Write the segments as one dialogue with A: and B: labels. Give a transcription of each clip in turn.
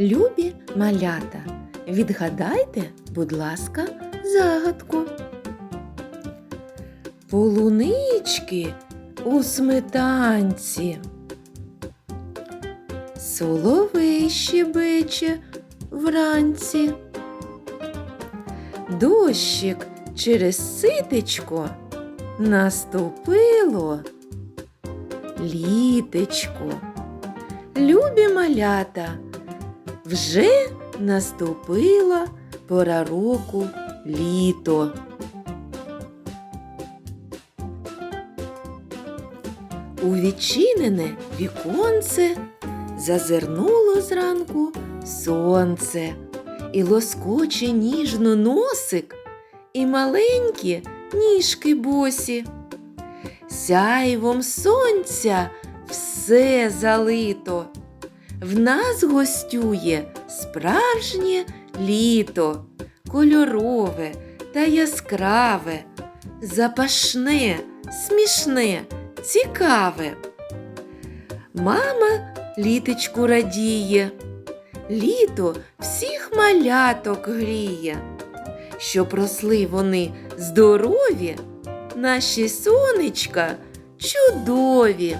A: Любі малята, відгадайте, будь ласка, загадку. Полунички у сметанці. Соловей щебече вранці. Дощик через ситечко наступило літечко. Любі малята, вже наступила пора року літо. У відчинене віконце зазирнуло зранку сонце і лоскоче ніжно носик і маленькі ніжки босі. Сяйвом сонця все залито. В нас гостює справжнє літо, кольорове та яскраве, запашне, смішне, цікаве. Мама літочку радіє, літо всіх маляток гріє, щоб росли вони здорові, наші сонечка чудові.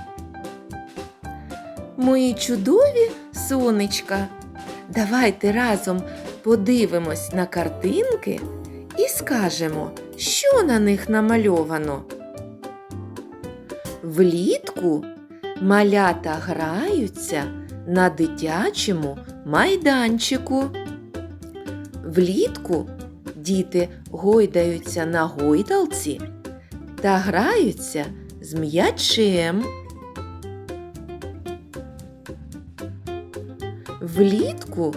A: Мої чудові сонечка. Давайте разом подивимось на картинки і скажемо, що на них намальовано. Влітку малята граються на дитячому майданчику. Влітку діти гойдаються на гойдалці та граються з м'ячем. Влітку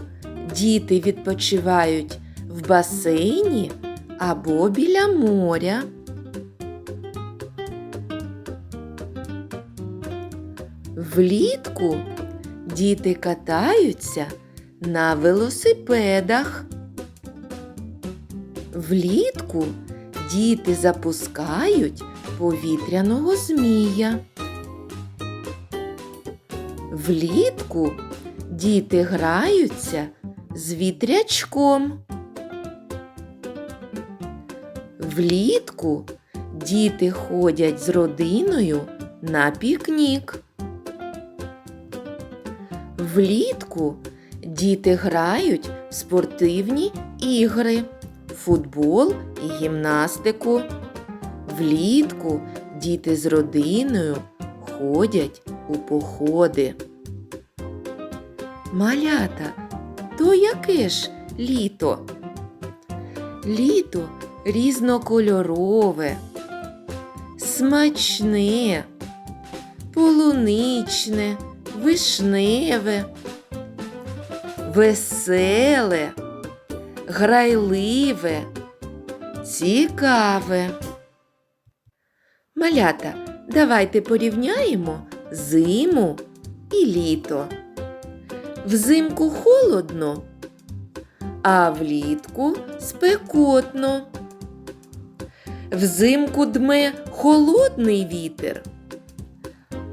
A: діти відпочивають в басейні або біля моря. Влітку діти катаються на велосипедах. Влітку діти запускають повітряного змія. Влітку діти граються з вітрячком. Влітку діти ходять з родиною на пікнік. Влітку діти грають в спортивні ігри, футбол і гімнастику. Влітку діти з родиною ходять у походи. Малята, то яке ж літо? Літо різнокольорове, смачне, полуничне, вишневе, веселе, грайливе, цікаве. Малята, давайте порівняємо зиму і літо. Взимку холодно, а влітку спекотно. Взимку дме холодний вітер,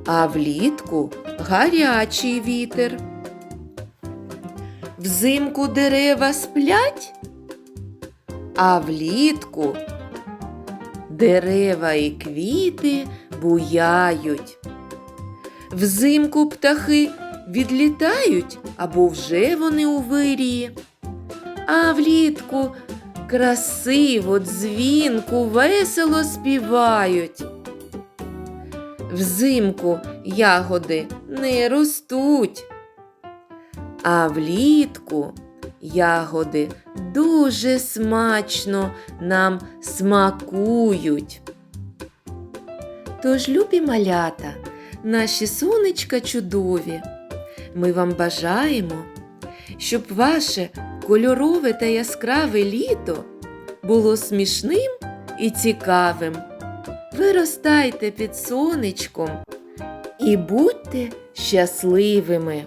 A: а влітку гарячий вітер. Взимку дерева сплять, а влітку дерева і квіти буяють. Взимку птахи відлітають або вже вони у вирії, а влітку красиво, дзвінку, весело співають. Взимку ягоди не ростуть, а влітку ягоди дуже смачно нам смакують. Тож, любі малята, наші сонечка чудові, ми вам бажаємо, щоб ваше кольорове та яскраве літо було смішним і цікавим. Виростайте під сонечком і будьте щасливими!